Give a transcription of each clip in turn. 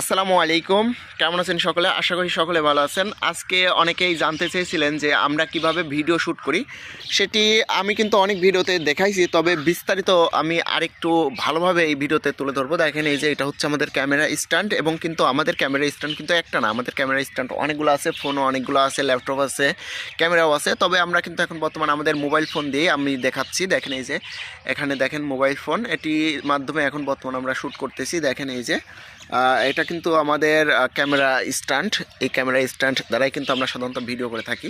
আসসালামু আলাইকুম। কেমন আছেন সকলে? আশা করি সকলে ভালো আছেন। আজকে অনেকেই জানতে চেয়েছিলেন যে আমরা কীভাবে ভিডিও শ্যুট করি। সেটি আমি কিন্তু অনেক ভিডিওতে দেখাইছি তবে বিস্তারিত আমি আরেকটু ভালোভাবে এই ভিডিওতে তুলে ধরবো। দেখেন এই যে এটা হচ্ছে আমাদের ক্যামেরা স্ট্যান্ড এবং কিন্তু আমাদের ক্যামেরা স্ট্যান্ড কিন্তু একটা না। আমাদের ক্যামেরা স্ট্যান্ড অনেকগুলো আছে ফোনও অনেকগুলো আছে ল্যাপটপ আছে ক্যামেরাও আছে। তবে আমরা কিন্তু এখন বর্তমানে আমাদের মোবাইল ফোন দিয়ে আমি দেখাচ্ছি। দেখেন এই যে এখানে দেখেন মোবাইল ফোন। এটির মাধ্যমে এখন বর্তমানে আমরা শ্যুট করতেছি। দেখেন এই যে আহ, এটা কিন্তু আমাদের ক্যামেরা স্ট্যান্ড। এই ক্যামেরা স্ট্যান্ড দ্বারাই কিন্তু আমরা সাধারণত ভিডিও করে থাকি।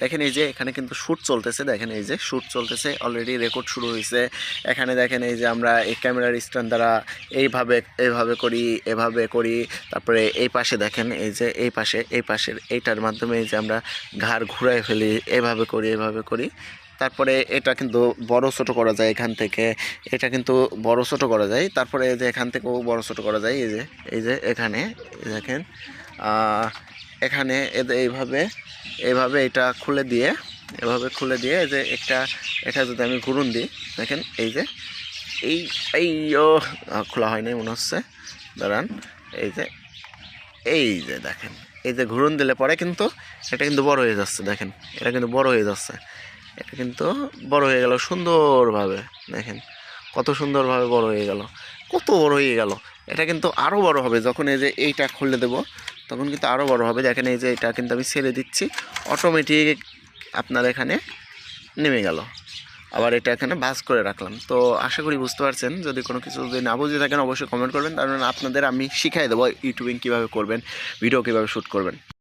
দেখেন এই যে এখানে কিন্তু শ্যুট চলতেছে, দেখেন এই যে শ্যুট চলতেছে অলরেডি রেকর্ড শুরু হয়েছে। এখানে দেখেন এই যে আমরা এই ক্যামেরার স্ট্যান্ড দ্বারা এইভাবে এইভাবে করি, এভাবে করি। তারপরে এই পাশে দেখেন এই যে এই পাশে, এই পাশের এইটার মাধ্যমে এই যে আমরা ঘাড় ঘুরাই ফেলি, এভাবে করি এভাবে করি। তারপরে এটা কিন্তু বড় ছোট করা যায় এখান থেকে। এটা কিন্তু বড় ছোট করা যায়। তারপরে এই যে এখান থেকেও বড় ছোট করা যায়। এই যে এই যে এখানে দেখেন। এখানে এইভাবে এইভাবে এটা খুলে দিয়ে, এভাবে খুলে দিয়ে এই যে একটা, এটা যদি আমি ঘুরুন দিই, দেখেন, এই যে, এই এই, ও খোলা হয়নি মনে হচ্ছে। দাঁড়ান, এই যে এই যে দেখেন, এই যে ঘুরুন দিলে পরে কিন্তু এটা কিন্তু বড় হয়ে যাচ্ছে, দেখেন, এটা কিন্তু বড় হয়ে যাচ্ছে। এটা কিন্তু বড় হয়ে গেল সুন্দরভাবে, দেখেন। কত সুন্দরভাবে বড় হয়ে গেল। কত বড় হয়ে গেল। এটা কিন্তু আরও বড় হবে। যখন এই যে এইটা খুলে দেব, তখন কিন্তু আরও বড় হবে। দেখেন, এই যে এটা কিন্তু আমি ছেড়ে দিচ্ছি। অটোমেটিক আপনার এখানে নেমে গেল। আবার এটা এখানে ভাজ করে রাখলাম। তো আশা করি বুঝতে পারছেন। যদি কোনো কিছু যদি না বুঝে থাকেন, অবশ্যই কমেন্ট করবেন। কারণ আপনাদের আমি শিখাই দেবো ইউটিউবিং কীভাবে করবেন, ভিডিও কীভাবে শ্যুট করবেন।